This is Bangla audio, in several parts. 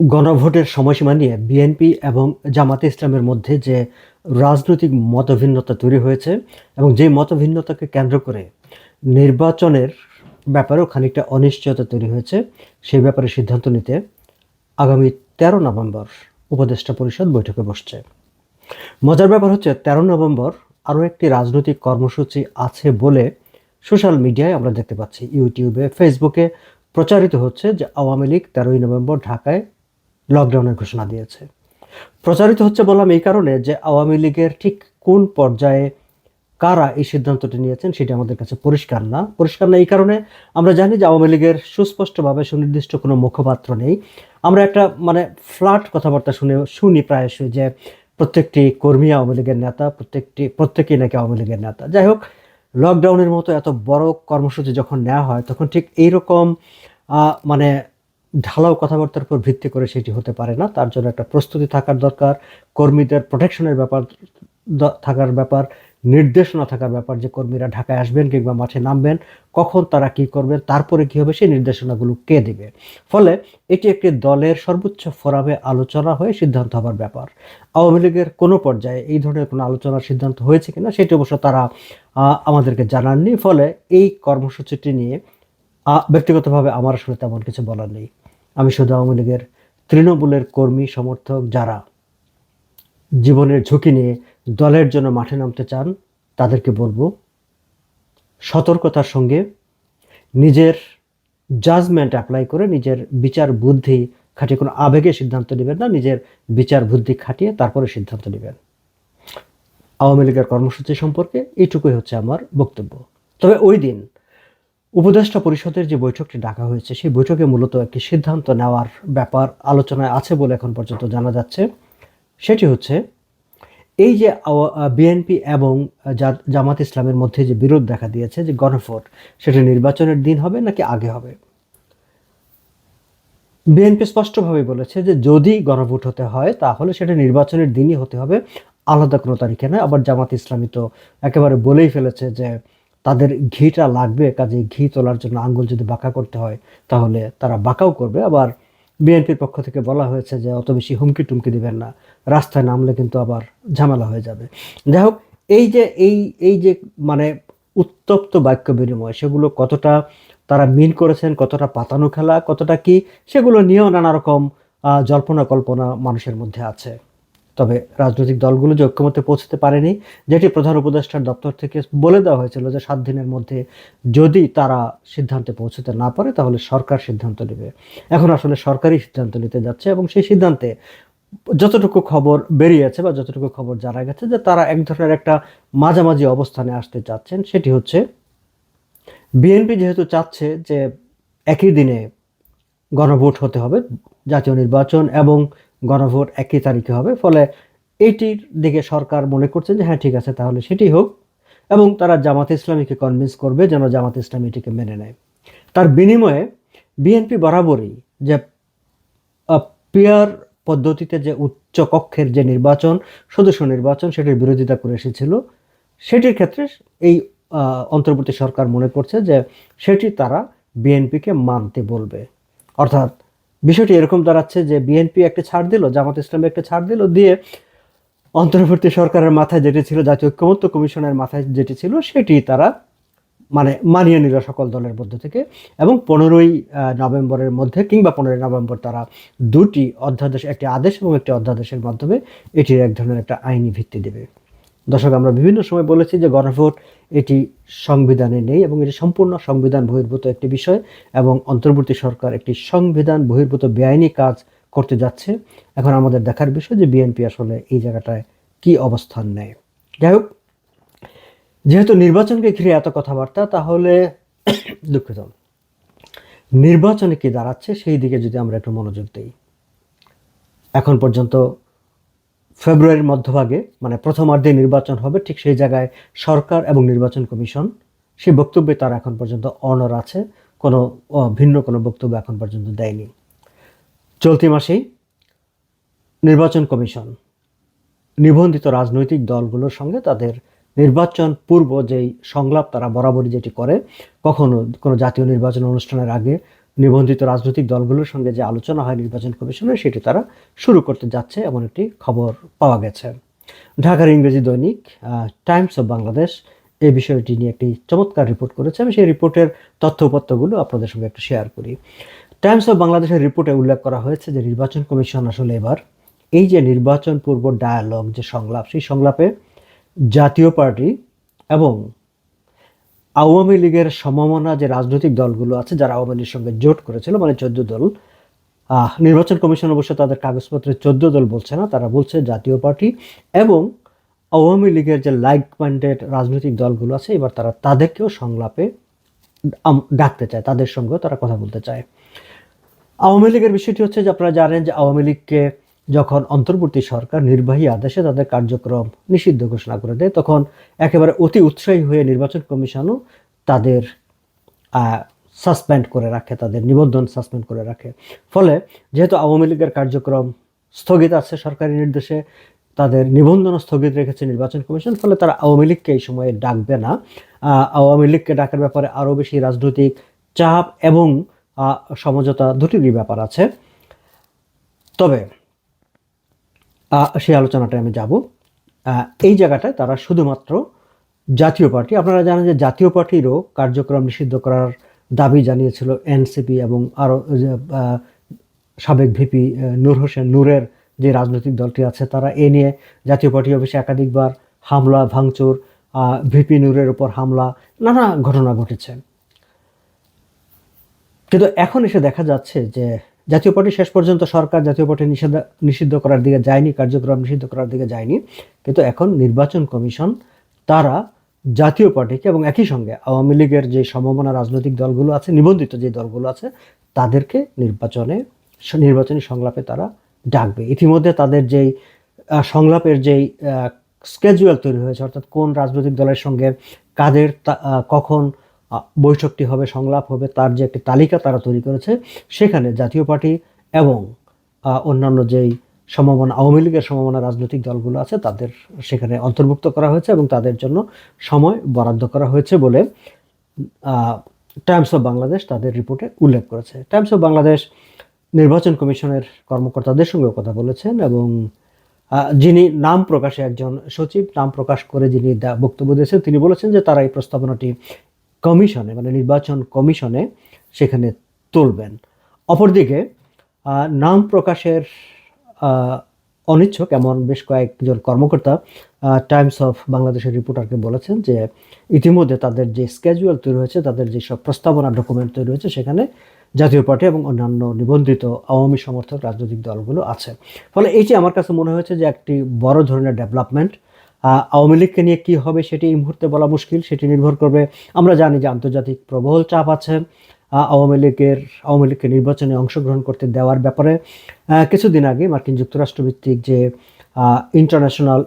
গণভোটের সময়সীমা নিয়ে বিএনপি এবং জামাতে ইসলামের মধ্যে যে রাজনৈতিক মতভিন্নতা তৈরি হয়েছে এবং যে মতভিন্নতাকে কেন্দ্র করে নির্বাচনের ব্যাপারেও খানিকটা অনিশ্চয়তা তৈরি হয়েছে, সেই ব্যাপারে সিদ্ধান্ত নিতে আগামী তেরো নভেম্বর উপদেষ্টা পরিষদ বৈঠকে বসছে। মজার ব্যাপার হচ্ছে, তেরো নভেম্বর আরও একটি রাজনৈতিক কর্মসূচি আছে বলে সোশ্যাল মিডিয়ায় আমরা দেখতে পাচ্ছি। ইউটিউবে, ফেসবুকে প্রচারিত হচ্ছে যে আওয়ামী লীগ তেরোই নভেম্বর ঢাকায় লকডাউনের ঘোষণা দিয়েছে। প্রচারিত হচ্ছে বললাম এই কারণে যে আওয়ামী লীগের ঠিক কোন পর্যায়ে কারা এই সিদ্ধান্তটি নিয়েছেন সেটা আমাদের কাছে পরিষ্কার না। পরিষ্কার না এই কারণে আমরা জানি যে আওয়ামী লীগের সুস্পষ্টভাবে সুনির্দিষ্ট কোনো মুখপাত্র নেই। আমরা একটা মানে ফ্ল্যাট কথাবার্তা শুনে শুনি প্রায়শই যে প্রত্যেকটি কর্মী আওয়ামী লীগের নেতা, প্রত্যেকটি, প্রত্যেকেই নাকি আওয়ামী লীগের নেতা। যাই হোক, লকডাউনের মতো এত বড় কর্মসূচি যখন নেওয়া হয়, তখন ঠিক এইরকম মানে ঢালাও কথাবার্তার উপর ভিত্তি করে সেটি হতে পারে না। তার জন্য একটা প্রস্তুতি থাকার দরকার, কর্মীদের প্রোটেকশনের ব্যাপার থাকার ব্যাপার, নির্দেশনা থাকার ব্যাপার, যে কর্মীরা ঢাকায় আসবেন কিংবা মাঠে নামবেন, কখন তারা কি করবেন তারপরে কি হবে, সেই নির্দেশনাগুলো কে দেবে? ফলে এটি একটি দলের সর্বোচ্চ ফোরামে আলোচনা হয়ে সিদ্ধান্ত হবার ব্যাপার। আওয়ামী লীগের কোনো পর্যায়ে এই ধরনের কোনো আলোচনার সিদ্ধান্ত হয়েছে কিনা, সেটি অবশ্য তারা আমাদেরকে জানাননি। ফলে এই কর্মসূচিটি নিয়ে ব্যক্তিগতভাবে আমার আসলে তেমন কিছু বলার নেই। আমি শুধু আওয়ামী লীগের তৃণমূলের কর্মী, সমর্থক যারা জীবনের ঝুঁকি নিয়ে দলের জন্য মাঠে নামতে চান, তাদেরকে বলব, সতর্কতার সঙ্গে নিজের জাজমেন্ট অ্যাপ্লাই করে নিজের বিচার বুদ্ধি খাটিয়ে কোনো আবেগে সিদ্ধান্ত নেবেন না, নিজের বিচার বুদ্ধি খাটিয়ে তারপরে সিদ্ধান্ত নেবেন। আওয়ামী লীগের কর্মসূচি সম্পর্কে এইটুকুই হচ্ছে আমার বক্তব্য। তবে ওই দিন উপদেষ্টা পরিষদের যে বৈঠকটি ডাকা হয়েছে, সেই বৈঠকে মূলত একটি সিদ্ধান্ত নেওয়ার ব্যাপার আলোচনায় আছে বলে এখন পর্যন্ত জানা যাচ্ছে। সেটি হচ্ছে, এই যে বিএনপি এবং জামাত ইসলামের মধ্যে যে বিরোধ দেখা দিয়েছে, যে গণভোট, সেটা নির্বাচনের দিন হবে নাকি আগে হবে? বিএনপি স্পষ্টভাবে বলেছে যে যদি গণভোট হতে হয়, তাহলে সেটা নির্বাচনের দিনই হতে হবে। আলাদা কোনো তারিখে নয়, আবার জামাত ইসলামী তো একেবারে বলেই ফেলেছে যে তাদের ঘিটা লাগবে কাজে ঘি তোলার জন্য আঙ্গুল যদি বাঁকা করতে হয়, তাহলে তারা বাঁকাও করবে। আবার বিএনপির পক্ষ থেকে বলা হয়েছে যে, অত বেশি হুমকি টুমকি দিবেন না। রাস্তায় নামলে কিন্তু আবার ঝামেলা হয়ে যাবে। যাই হোক, এই যে, এই এই যে মানে উত্তপ্ত বাক্য বিনিময়, সেগুলো কতটা তারা মিন করেছেন, কতটা পাতানো খেলা, কতটা কি, সেগুলো নিয়েও নানা রকম জল্পনা কল্পনা মানুষের মধ্যে আছে। তবে রাজনৈতিক দলগুলো যে ঐক্যমতে পৌঁছতে পারেনি, যেটি প্রধান উপদেষ্টার দপ্তর থেকে বলে দেওয়া হয়েছিল যে সাত দিনের মধ্যে যদি তারা সিদ্ধান্তে পৌঁছতে না পারে, তাহলে সরকার সিদ্ধান্ত নেবে। এখন আসলে সরকারই সিদ্ধান্ত নিতে যাচ্ছে এবং সেই সিদ্ধান্তে যতটুকু খবর বেরিয়েছে বা যতটুকু খবর জানা গেছে যে তারা এক ধরনের একটা মাঝামাঝি অবস্থানে আসতে চাচ্ছেন, সেটি হচ্ছে বিএনপি যেহেতু চাচ্ছে যে একই দিনে গণভোট হতে হবে, জাতীয় নির্বাচন এবং গণভোট একই তারিখে হবে, ফলে এইটির দিকে সরকার মনে করছেন যে হ্যাঁ ঠিক আছে, তাহলে সেটি হোক। এবং তারা জামাত ইসলামীকে কনভিন্স করবে যেন জামাত ইসলামী এটিকে মেনে নেয়। তার বিনিময়ে বিএনপি বরাবরই যে পিয়ার পদ্ধতিতে যে উচ্চ কক্ষের যে নির্বাচন, সদস্য নির্বাচন, সেটির বিরোধিতা করে এসেছিল, সেটির ক্ষেত্রে এই অন্তর্বর্তী সরকার মনে করছে যে সেটি তারা বিএনপিকে মানতে বলবে। অর্থাৎ বিষয়টি এরকম দাঁড়াচ্ছে যে বিএনপি একটা ছাড় দিল, জামাত ইসলামী একটা ছাড় দিল, দিয়ে অন্তর্বর্তী সরকারের মাথায় যেটি ছিল, জাতীয় ঐক্যমত্য কমিশনের মাথায় যেটি ছিল, সেটি তারা মানে মানিয়ে নিল সকল দলের মধ্য থেকে। এবং পনেরোই নভেম্বরের মধ্যে কিংবা পনেরোই নভেম্বর তারা দুটি অধ্যাদেশ, একটি আদেশ এবং একটি অধ্যাদেশের মাধ্যমে এটির এক ধরনের একটা আইনি ভিত্তি দেবে। দর্শক, আমরা বিভিন্ন সময় বলেছি যে গণভোট এটি সংবিধানে নেই এবং এটি সম্পূর্ণ সংবিধান বহির্ভূত একটি বিষয় এবং অন্তর্বর্তী সরকার একটি সংবিধান বহির্ভূত বেআইনি কাজ করতে যাচ্ছে। এখন আমাদের দেখার বিষয় যে বিএনপি আসলে এই জায়গাটায় কি অবস্থান নেয়। যাই হোক, যেহেতু নির্বাচনকে ঘিরে এত কথাবার্তা, তাহলে দুঃখিত। নির্বাচনে কি দাঁড়াচ্ছে সেই দিকে যদি আমরা একটু মনোযোগ দিই। এখন পর্যন্ত ফেব্রুয়ারির মধ্যভাগে মানে প্রথমার্ধে নির্বাচন হবে, ঠিক সেই জায়গায় সরকার এবং নির্বাচন কমিশন। সেই বক্তব্যে তারা এখন পর্যন্ত অনর আছে, কোনো ভিন্ন কোনো বক্তব্য এখন পর্যন্ত দেয়নি। চলতি মাসেই নির্বাচন কমিশন, নিবন্ধিত রাজনৈতিক দলগুলোর সঙ্গে তাদের নির্বাচন পূর্ব যেই সংলাপ তারা বরাবরই যেটি করে, কখনো কোনো জাতীয় নির্বাচন অনুষ্ঠানের আগে নিবন্ধিত রাজনৈতিক দলগুলোর সঙ্গে যে আলোচনা হয় নির্বাচন কমিশনের সেটি তারা শুরু করতে যাচ্ছে এমন একটি খবর পাওয়া গেছে। ঢাকার ইংরেজি দৈনিক টাইমস অফ বাংলাদেশ এই বিষয়টি নিয়ে একটি চমৎকার রিপোর্ট করেছে। আমি সেই রিপোর্টের তথ্য উপাত্তগুলো আপনাদের সঙ্গে একটু শেয়ার করি। টাইমস অফ বাংলাদেশের রিপোর্টে উল্লেখ করা হয়েছে যে নির্বাচন কমিশন আসলে এবার এই যে নির্বাচন পূর্ব ডায়ালগ যে সংলাপ, সেই সংলাপে জাতীয় পার্টি এবং আওয়ামী লীগের সমমনা যে রাজনৈতিক দলগুলো আছে, যারা আওয়ামী লীগের সঙ্গে জোট করেছিল মানে চোদ্দ দল নির্বাচন কমিশন অবশ্য তাদের কাগজপত্রে চোদ্দ দল বলছে না, তারা বলছে জাতীয় পার্টি এবং আওয়ামী লীগের যে লাইক মাইন্ডেড রাজনৈতিক দলগুলো আছে, এবার তারা তাদেরকেও সংলাপে ডাকতে চায়, তাদের সঙ্গেও তারা কথা বলতে চায়। আওয়ামী লীগের বিষয়টি হচ্ছে যে আপনারা জানেন যে আওয়ামী লীগকে যখন অন্তর্বর্তী সরকার নির্বাহী আদেশে তাদের কার্যক্রম নিষিদ্ধ ঘোষণা করে দেয়, তখন একেবারে অতি উৎসাহী হয়ে নির্বাচন কমিশনও তাদের সাসপেন্ড করে রাখে, তাদের নিবন্ধন সাসপেন্ড করে রাখে। ফলে যেহেতু আওয়ামী লীগের কার্যক্রম স্থগিত আছে সরকারি নির্দেশে, তাদের নিবন্ধন স্থগিত রেখেছে নির্বাচন কমিশন, ফলে তারা আওয়ামী লীগকে এই সময়ে ডাকবে না। আওয়ামী লীগকে ডাকার ব্যাপারে আরও বেশি রাজনৈতিক চাপ এবং সমঝোতা দুটিরই ব্যাপার আছে। তবে সেই আলোচনাটায় আমি যাব। এই জায়গাটায় তারা শুধুমাত্র জাতীয় পার্টি, আপনারা জানেন যে জাতীয় পার্টিরও কার্যক্রম নিষিদ্ধ করার দাবি জানিয়েছিল এনসিপি এবং আরও সাবেক ভিপি নূর হোসেন নূরের যে রাজনৈতিক দলটি আছে, তারা এ নিয়ে জাতীয় পার্টি অফিসে একাধিকবার হামলা, ভাঙচুর ভিপি নূরের উপর হামলা, নানা ঘটনা ঘটেছে। কিন্তু এখন এসে দেখা যাচ্ছে যে জাতীয় পার্টি শেষ পর্যন্ত সরকার জাতীয় পার্টি নিষেধ, নিষিদ্ধ করার দিকে যায়নি, কার্যক্রম নিষিদ্ধ করার দিকে যায়নি। কিন্তু এখন নির্বাচন কমিশন তারা জাতীয় পার্টিকে এবং একই সঙ্গে আওয়ামী লীগের যে সমমনা রাজনৈতিক দলগুলো আছে, নিবন্ধিত যে দলগুলো আছে, তাদেরকে নির্বাচনে, নির্বাচনী সংলাপে তারা ডাকবে। ইতিমধ্যে তাদের যেই সংলাপের যেই স্কেজুয়াল তৈরি হয়েছে, অর্থাৎ কোন রাজনৈতিক দলের সঙ্গে কাদের কখন বৈঠকটি হবে, সংলাপ হবে, তার যে একটি তালিকা তারা তৈরি করেছে, সেখানে জাতীয় পার্টি এবং অন্যান্য যেই সমমনা, আওয়ামী লীগের সমমনা রাজনৈতিক দলগুলো আছে, তাদের সেখানে অন্তর্ভুক্ত করা হয়েছে এবং তাদের জন্য সময় বরাদ্দ করা হয়েছে বলে টাইমস অফ বাংলাদেশ তাদের রিপোর্টে উল্লেখ করেছে। টাইমস অফ বাংলাদেশ নির্বাচন কমিশনের কর্মকর্তাদের সঙ্গেও কথা বলেছেন এবং যিনি নাম প্রকাশে একজন সচিব, নাম প্রকাশ করে যিনি বক্তব্য দিয়েছেন, তিনি বলেছেন যে তারা এই প্রস্তাবনাটি কমিশনে মানে নির্বাচন কমিশনে সেখানে তুলবেন। অপরদিকে নাম প্রকাশের অনিচ্ছুক এমন বেশ কয়েকজন কর্মকর্তা টাইমস অফ বাংলাদেশের রিপোর্টারকে বলেছেন যে ইতিমধ্যে তাদের যে স্কেজুয়াল তৈরি হয়েছে, তাদের যেসব প্রস্তাবনা ডকুমেন্ট তৈরি হয়েছে, সেখানে জাতীয় পার্টি এবং অন্যান্য নিবন্ধিত আওয়ামী সমর্থক রাজনৈতিক দলগুলো আছে। ফলে এটি আমার কাছে মনে হয়েছে যে একটি বড় ধরনের ডেভেলপমেন্ট আওয়ামী লীগকে নিয়ে কী হবে সেটি এই মুহূর্তে বলা মুশকিল, সেটি নির্ভর করবে। আমরা জানি যে আন্তর্জাতিক প্রবল চাপ আছে আওয়ামী লীগের, আওয়ামী লীগকে নির্বাচনে অংশগ্রহণ করতে দেওয়ার ব্যাপারে। কিছুদিন আগে মার্কিন যুক্তরাষ্ট্র ভিত্তিক যে ইন্টারন্যাশনাল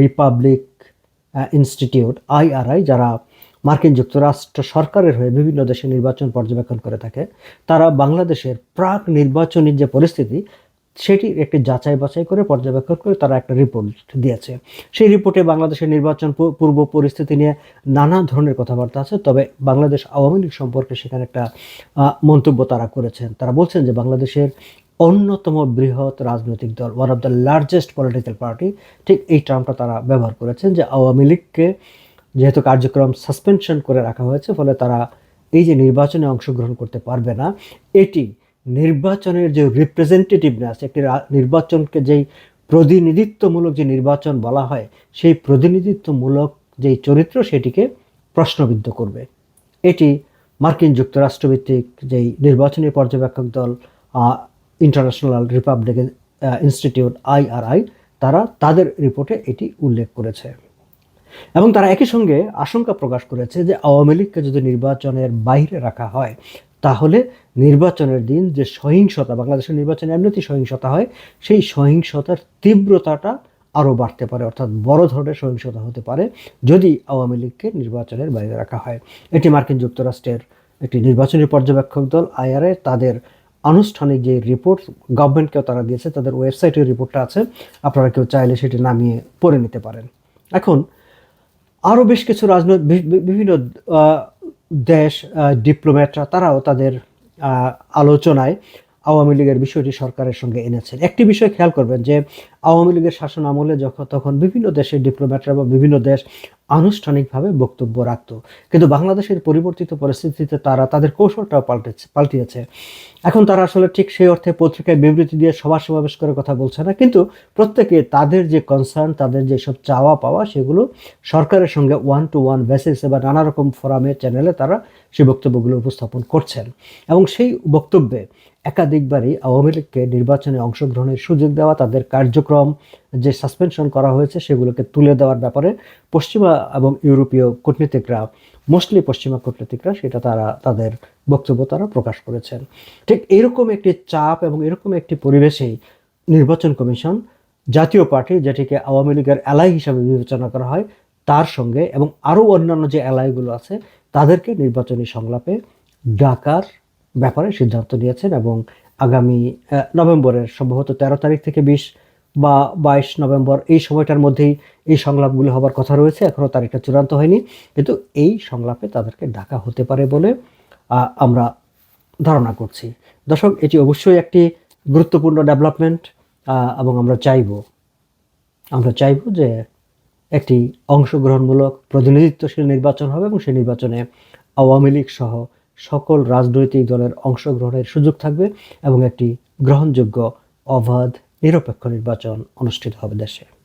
রিপাবলিক ইনস্টিটিউট আইআরআই যারা মার্কিন যুক্তরাষ্ট্র সরকারের হয়ে বিভিন্ন দেশে নির্বাচন পর্যবেক্ষণ করে থাকে, তারা বাংলাদেশের প্রাক নির্বাচনী যে পরিস্থিতি সেটির একটি যাচাই বাছাই করে, পর্যবেক্ষণ করে তারা একটা রিপোর্ট দিয়েছে। সেই রিপোর্টে বাংলাদেশের নির্বাচন পূর্ব পরিস্থিতি নিয়ে নানা ধরনের কথাবার্তা আছে, তবে বাংলাদেশ আওয়ামী লীগ সম্পর্কে সেখানে একটা মন্তব্য তারা করেছেন। তারা বলছেন যে বাংলাদেশের অন্যতম বৃহৎ রাজনৈতিক দল one of the largest political party ঠিক এই টার্মটা তারা ব্যবহার করেছেন যে আওয়ামী লীগকে যেহেতু কার্যক্রম সাসপেনশন করে রাখা হয়েছে, ফলে তারা এই যে নির্বাচনে অংশগ্রহণ করতে পারবে না, এটি নির্বাচনের যে রিপ্রেজেন্টেটিভনেস একটি নির্বাচনকে যেই প্রতিনিধিত্বমূলক যে নির্বাচন বলা হয়, সেই প্রতিনিধিত্বমূলক যেই চরিত্র সেটিকে প্রশ্নবিদ্ধ করবে। এটি মার্কিন যুক্তরাষ্ট্রভিত্তিক যেই নির্বাচনী পর্যবেক্ষক দল ইন্টারন্যাশনাল রিপাবলিক ইনস্টিটিউট আইআরআই তারা তাদের রিপোর্টে এটি উল্লেখ করেছে। এবং তারা একই সঙ্গে আশঙ্কা প্রকাশ করেছে যে আওয়ামী লীগকে যদি নির্বাচনের বাইরে রাখা হয় তাহলে নির্বাচনের দিন যে সহিংসতা, বাংলাদেশের নির্বাচনে এমনিতেই সহিংসতা হয়, সেই সহিংসতার তীব্রতাটা আরও বাড়তে পারে, অর্থাৎ বড় ধরনের সহিংসতা হতে পারে যদি আওয়ামী লীগকে নির্বাচনের বাইরে রাখা হয়। এটি মার্কিন যুক্তরাষ্ট্রের একটি নির্বাচনী পর্যবেক্ষক দল, আইআরএ, তাদের আনুষ্ঠানিক যে রিপোর্ট, গভর্নমেন্টকেও তারা দিয়েছে, তাদের ওয়েবসাইটের রিপোর্টটা আছে, আপনারা কেউ চাইলে সেটি নামিয়ে পড়ে নিতে পারেন। এখন, আরও বেশ কিছু রাজনৈতিক বিভিন্ন দেশ ডিপ্লোম্যাটরা তারাও তাদের আলোচনায় আওয়ামী লীগের বিষয়টি সরকারের সঙ্গে এনেছেন। একটি বিষয় খেয়াল করবেন যে, আওয়ামী লীগের শাসন আমলে যখন তখন বিভিন্ন দেশের ডিপ্লোম্যাটরা বা বিভিন্ন দেশ আনুষ্ঠানিকভাবে বক্তব্য রাখত। কিন্তু বাংলাদেশের পরিবর্তিত পরিস্থিতিতে তারা তাদের কৌশলটাও পাল্টেছে পাল্টিয়েছে। এখন তারা আসলে ঠিক সেই অর্থে পত্রিকায় বিবৃতি দিয়ে সভা সমাবেশ করে কথা বলছে না, কিন্তু প্রত্যেকে তাদের যে কনসার্ন তাদের যে সব চাওয়া পাওয়া, সেগুলো সরকারের সঙ্গে ওয়ান টু ওয়ান বেসিসে বা নানা রকম ফোরামে চ্যানেলে তারা সেই বক্তব্যগুলো উপস্থাপন করছেন। এবং সেই বক্তব্যে একাধিকবারই আওয়ামী লীগকে নির্বাচনে অংশগ্রহণের সুযোগ দেওয়া, তাদের কার্যক্রম যে সাসপেনশন করা হয়েছে সেগুলোকে তুলে দেওয়ার ব্যাপারে পশ্চিমা এবং ইউরোপীয় কূটনীতিকরা মোস্টলি পশ্চিমা কূটনীতিকরা সেটা তারা, তাদের বক্তব্য তারা প্রকাশ করেছেন। ঠিক এরকম একটি চাপ এবং এরকম একটি পরিবেশেই নির্বাচন কমিশন জাতীয় পার্টি যেটিকে আওয়ামী লীগের এলাই হিসাবে বিবেচনা করা হয়, তার সঙ্গে এবং আরও অন্যান্য যে এলাইগুলো আছে, তাদেরকে নির্বাচনী সংলাপে ডাকার ব্যাপারে সিদ্ধান্ত নিয়েছেন এবং আগামী নভেম্বরের সম্ভবত তেরো তারিখ থেকে বিশ বা বাইশ নভেম্বর এই সময়টার মধ্যেই এই সংলাপগুলো হবার কথা রয়েছে। এখনও তারিখটা চূড়ান্ত হয়নি। কিন্তু এই সংলাপে তাদেরকে ডাকা হতে পারে বলে আমরা ধারণা করছি। দর্শক, এটি অবশ্যই একটি গুরুত্বপূর্ণ ডেভেলপমেন্ট এবং আমরা চাইব আমরা চাইব যে একটি অংশগ্রহণমূলক প্রতিনিধিত্বশীল নির্বাচন হবে এবং সেই নির্বাচনে আওয়ামী লীগ সহ সকল রাজনৈতিক দলের অংশগ্রহণের সুযোগ থাকবে এবং একটি গ্রহণযোগ্য অবাধ, নিরপেক্ষ নির্বাচন অনুষ্ঠিত হবে দেশে।